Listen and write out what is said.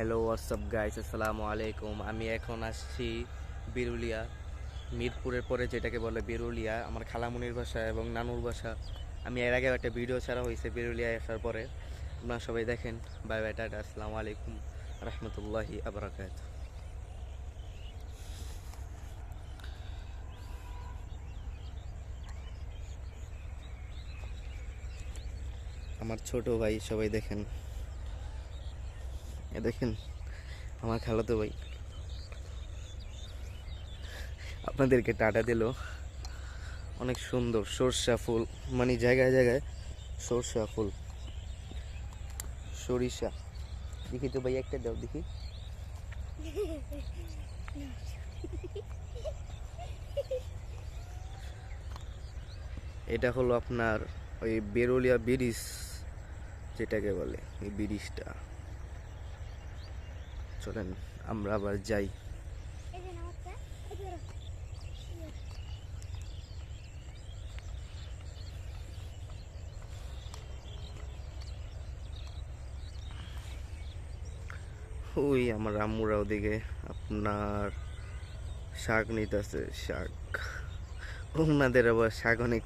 Hello WhatsApp guys আসসালামু আলাইকুম আমি এখন আসছি বিরুলিয়া, মিরপুরের পরে যেটাকে বলে বিরুলিয়া, আমার খালামুনির ভাষা এবং নানুর ভাষা আমি এর আগে একটা ভিডিও ছাড়া হয়েছে বিরুলিয়া আসার পরে। আপনারা সবাই দেখেন। বাই বাই, টাটা, আসসালামু আলাইকুম রহমতুল্লাহি আবরাকাত আমার ছোট ভাই, সবাই দেখেন। এ দেখেন, আমার খালাতো ভাই। আপনাদেরকে টাটা দিল। অনেক সুন্দর, সরষা ফুল মানে জায়গায় জায়গায় সরষা ফুল। সরিষা। দেখি তো ভাই, একটা দাও দেখি। এটা হলো আপনার ওই বেরোলিয়া ব্রিজ, যেটাকে বলে, এই ব্রিজটা। চলেন আমরা আবার যাই। ওই আমার আম্মুরা ওদিকে আপনার শাক নিতে নিতেছে শাক ওনাদের আবার শাক অনেক